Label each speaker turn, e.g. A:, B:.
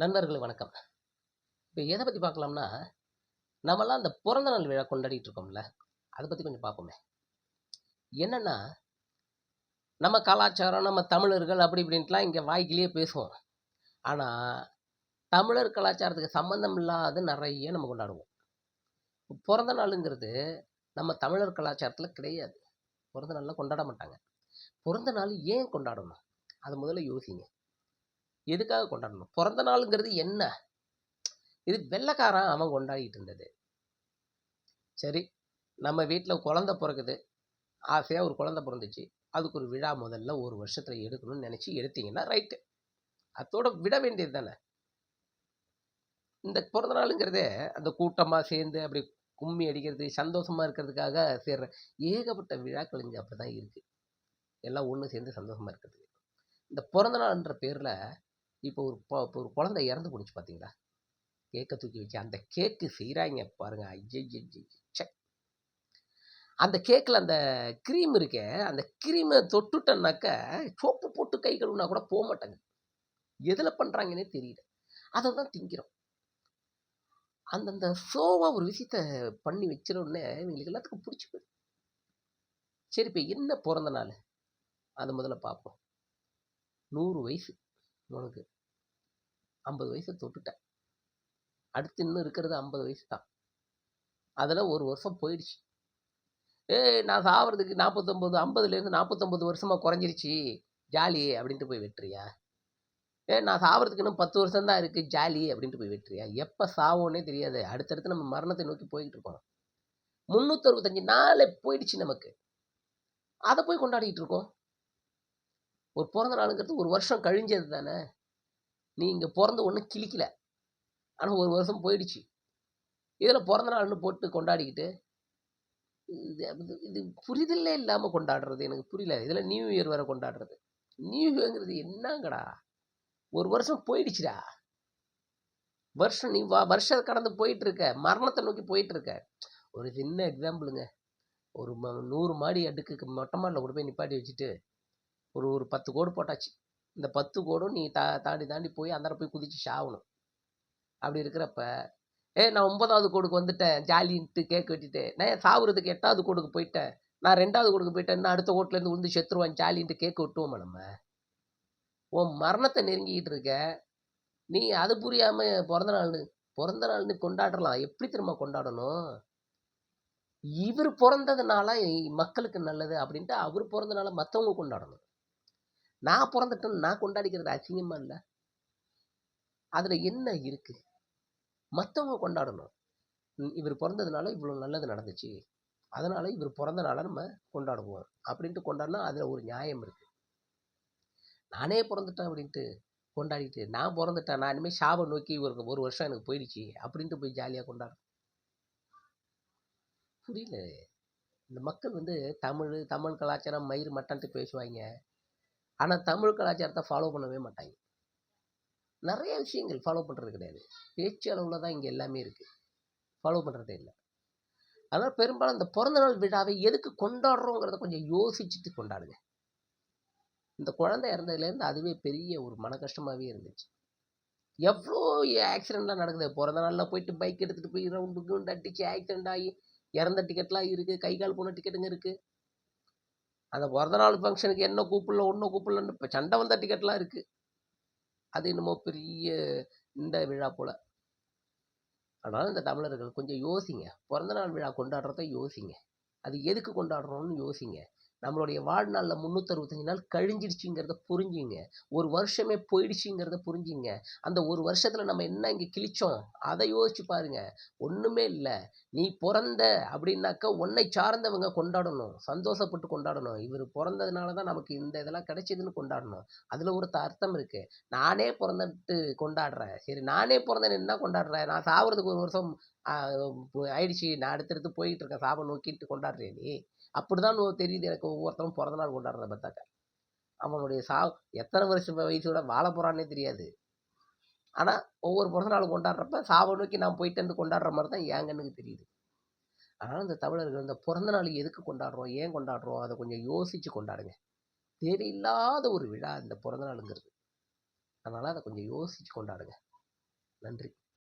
A: நண்பர்களே வணக்கம். இப்போ எதை பற்றி பார்க்கலாம்னா நம்மலாம் அந்த பிறந்த நாள் விழா கொண்டாடிட்டு இருக்கோம்ல அதை பற்றி கொஞ்சம் பார்ப்போமே. என்னென்னா நம்ம கலாச்சாரம் நம்ம தமிழர்கள் அப்படி இப்படின்ட்டுலாம் இங்கே வாய்க்கிலேயே பேசுவோம். ஆனால் தமிழர் கலாச்சாரத்துக்கு சம்மந்தம் இல்லாத நிறைய நம்ம கொண்டாடுவோம். பிறந்த நாளுங்கிறது நம்ம தமிழர் கலாச்சாரத்தில் கிடையாது. பிறந்த நாளில் கொண்டாட மாட்டாங்க. பிறந்த நாள் ஏன் கொண்டாடணும்? அதை முதல்ல யோசிங்க. எதுக்காக கொண்டாடணும்? பிறந்த நாளுங்கிறது என்ன? இது வெள்ளைக்காரன் அவன் கொண்டாடிட்டு இருந்தது. சரி நம்ம வீட்டில் குழந்த பிறகுது ஆசையாக ஒரு குழந்த பிறந்துச்சு. அதுக்கு ஒரு விழா முதல்ல ஒரு வருஷத்தில் எடுக்கணும்னு நினச்சி எடுத்தீங்கன்னா ரைட்டு அதோட விட வேண்டியது தானே. இந்த பிறந்த நாளுங்கிறதே அந்த கூட்டமாக சேர்ந்து அப்படி கும்மி அடிக்கிறது சந்தோஷமாக இருக்கிறதுக்காக சேர்ற ஏகப்பட்ட விழாக்கள் இங்கே அப்படி தான் இருக்குது எல்லாம் ஒன்று சேர்ந்து சந்தோஷமாக இருக்கிறதுக்கு. இந்த பிறந்த நாள்ன்ற பேரில் இப்போ ஒரு இப்போ ஒரு குழந்தை இறந்து போணுச்சு பார்த்தீங்களா கேக்கை தூக்கி வச்சு அந்த கேக்கு செய்கிறாங்க பாருங்க. ஐயையையே அந்த கேக்கில் அந்த க்ரீம் இருக்கே அந்த க்ரீமை தொட்டுட்டேன்னாக்க சோப்பு போட்டு கை கழுவுனா கூட போக மாட்டாங்க. எதில் பண்ணுறாங்கன்னே தெரியல. அதை தான் திங்கிறோம். அந்தந்த ஷோவாக ஒரு விஷயத்த பண்ணி வச்சிடவுடனே இவங்களுக்கு எல்லாத்துக்கும் பிடிச்சி போயிடும். சரி இப்போ என்ன பிறந்த நாள்? அதை முதல்ல பார்ப்போம் நூறு வயசு உனக்கு. ஐம்பது வயசை தொட்டுட்டேன். அடுத்து இன்னும் இருக்கிறது ஐம்பது வயசு தான் அதில் ஒரு வருஷம் போயிடுச்சு. ஏய் நான் சாவறதுக்கு நாற்பத்தொம்போது ஐம்பதுலேருந்து நாற்பத்தொம்போது வருஷமாக குறைஞ்சிருச்சு. ஜாலி அப்படின்ட்டு போய் வெட்டுறியா? ஏ நான் சாவறதுக்கு இன்னும் பத்து வருஷம் தான் இருக்குது ஜாலி அப்படின்ட்டு போய் வெட்டுறியா? எப்போ சாவோன்னே தெரியாது. அடுத்தடுத்து நம்ம மரணத்தை நோக்கி போய்கிட்டு இருக்கோம். முந்நூற்றறுபத்தஞ்சு நாளே போயிடுச்சு நமக்கு. அதை போய் கொண்டாடிட்டு இருக்கோம். ஒரு பிறந்த நாளுங்கிறது ஒரு வருஷம் கழிஞ்சது தானே நீ இங்கே பிறந்து ஒன்றும் கிழிக்கல. ஆனால் ஒரு வருஷம் போயிடுச்சு. இதில் பிறந்த நாள்னு போட்டு கொண்டாடிக்கிட்டு இது இது- புரிதலே இல்லாமல் கொண்டாடுறது எனக்கு புரியல. இதில் நியூ இயர் வேறு கொண்டாடுறது. நியூ இயர்ங்கிறது என்னங்கடா? ஒரு வருஷம் போயிடுச்சுடா. வருஷம் நீ வா வருஷம் கடந்து போயிட்டு இருக்க மரணத்தை நோக்கி போயிட்டுருக்க. ஒரு சின்ன எக்ஸாம்பிளுங்க ஒரு ம- நூறு மாடி அடுக்குக்கு மொட்டை மாடியில் கொண்டு போய் நிப்பாட்டி வச்சுட்டு ஒரு ஒரு பத்து கோடு போட்டாச்சு. இந்த பத்து கோடும் நீ தா தாண்டி தாண்டி போய் அந்த போய் குதிச்சு சாகணும் அப்படி இருக்கிறப்ப ஏ நான் ஒன்பதாவது கோடுக்கு வந்துட்டேன். ஜாலின்ட்டு கேக் வெட்டிட்டு நான் சாகுறதுக்கு எட்டாவது கோடுக்கு போயிட்டேன்? நான் ரெண்டாவது கோடுக்கு போயிட்டேன். இன்னும் அடுத்த கோட்டிலேருந்து விழுந்து செத்துருவான். ஜாலின்ட்டு கேக் வெட்டுவோமா நம்ம? உன் மரணத்தை நெருங்கிக்கிட்டு இருக்க. நீ அது புரியாமல் பிறந்த நாள்னு பிறந்த நாள்னு கொண்டாடலாம். எப்படி திரும்ப கொண்டாடணும்? இவர் பிறந்ததுனால மக்களுக்கு நல்லது அப்படின்ட்டு அவர் பிறந்தனால மற்றவங்க கொண்டாடணும். நான் பிறந்துட்டேன்னு நான் கொண்டாடிக்கிறது அசிங்கமாக இல்லை? அதில் என்ன இருக்குது மற்றவங்க கொண்டாடணும். இவர் பிறந்ததுனால இவ்வளோ நல்லது நடந்துச்சு. அதனால் இவர் பிறந்தனால நம்ம கொண்டாடுவோம். அப்படின்ட்டு கொண்டாடினா அதில் ஒரு நியாயம் இருக்குது நானே பிறந்துட்டேன் அப்படின்ட்டு கொண்டாடிட்டு நான் பிறந்துட்டேன் நான் இனிமேல் சாபம் நோக்கி ஒரு ஒரு வருஷம் எனக்கு போயிடுச்சு அப்படின்ட்டு போய் ஜாலியாக கொண்டாட புரியல. இந்த மக்கள் வந்து தமிழ் தமிழ் கலாச்சாரம் மயிர் மட்டன்ட்டு பேசுவாங்க ஆனால் தமிழ் கலாச்சாரத்தை ஃபாலோ பண்ணவே மாட்டாங்க. நிறைய விஷயங்கள் ஃபாலோ பண்ணுறது கிடையாது. பேச்சு அளவில் தான் இங்கே எல்லாமே இருக்குது ஃபாலோ பண்ணுறதே இல்லை. அதனால் பெரும்பாலும் இந்த பிறந்தநாள் விழாவை எதுக்கு கொண்டாடுறோங்கிறத கொஞ்சம் யோசிச்சுட்டு கொண்டாடுங்க. இந்த குழந்தை இறந்ததுலேருந்து அதுவே பெரிய ஒரு மன கஷ்டமாகவே இருந்துச்சு. எவ்வளோ ஆக்சிடெண்ட்லாம் நடக்குது. பிறந்த நாளில் போயிட்டு பைக் எடுத்துகிட்டு போய் ரவுண்டு குண்டு அடிச்சு ஆக்சிடெண்ட் ஆகி இறந்த டிக்கெட்லாம் இருக்குது கை கால் போன டிக்கெட்டுங்க இருக்குது அந்த பிறந்தநாள் ஃபங்க்ஷனுக்கு என்ன கூப்பிடல ஒன்றும் கூப்பிடலன்னு இப்போ சண்டை வந்த டிக்கெட்லாம் இருக்குது அது என்னமோ பெரிய இந்த விழா போல். அதனால் இந்த தமிழர்கள் கொஞ்சம் யோசிங்க. பிறந்தநாள் விழா கொண்டாடுறத யோசிங்க. அது எதுக்கு கொண்டாடுறோம்னு யோசிங்க. நம்மளுடைய வாழ்நாளில் முந்நூற்றறுபத்தஞ்சு நாள் கழிஞ்சிடுச்சுங்கிறத புரிஞ்சுங்க. ஒரு வருஷமே போயிடுச்சுங்கிறத புரிஞ்சுங்க. அந்த ஒரு வருஷத்தில் நம்ம என்ன இங்கே கிழிச்சோம்? அதை யோசிச்சு பாருங்க. ஒன்றுமே இல்லை. நீ பிறந்த அப்படின்னாக்கா உன்னை சார்ந்தவங்க கொண்டாடணும். சந்தோஷப்பட்டு கொண்டாடணும். இவர் பிறந்ததுனால தான் நமக்கு இந்த இதெல்லாம் கிடைச்சதுன்னு கொண்டாடணும். அதில் ஒரு அர்த்தம் இருக்குது நானே பிறந்துட்டு கொண்டாடுறேன். சரி நானே பிறந்தேன் என்ன கொண்டாடுறேன்? நான் சாவறதுக்கு ஒரு வருஷம் ஆயிடுச்சு. நான் அடுத்தடுத்து போயிட்டு இருக்கேன். சாபம் நோக்கிட்டு கொண்டாடுறேன் நீ. அப்படிதான் தான் தெரியுது எனக்கு. ஒவ்வொருத்தரும் பிறந்த நாள் கொண்டாடுறத பார்த்தாக்க. அவனுடைய சா எத்தனை வருஷம் வயசோட வாழ போகிறான்னே தெரியாது. ஆனால் ஒவ்வொரு பிறந்த நாள் கொண்டாடுறப்ப சாவை நோக்கி நான் போயிட்டு வந்து கொண்டாடுற மாதிரி தான் என் கண்ணுக்கு தெரியுது. அதனால் இந்த தமிழர்கள் இந்த பிறந்த நாள் எதுக்கு கொண்டாடுறோம்? ஏன் கொண்டாடுறோம்? அதை கொஞ்சம் யோசித்து கொண்டாடுங்க. தேவையில்லாத ஒரு விழா இந்த பிறந்த நாளுங்கிறது அதனால் அதை கொஞ்சம் யோசித்து கொண்டாடுங்க. நன்றி.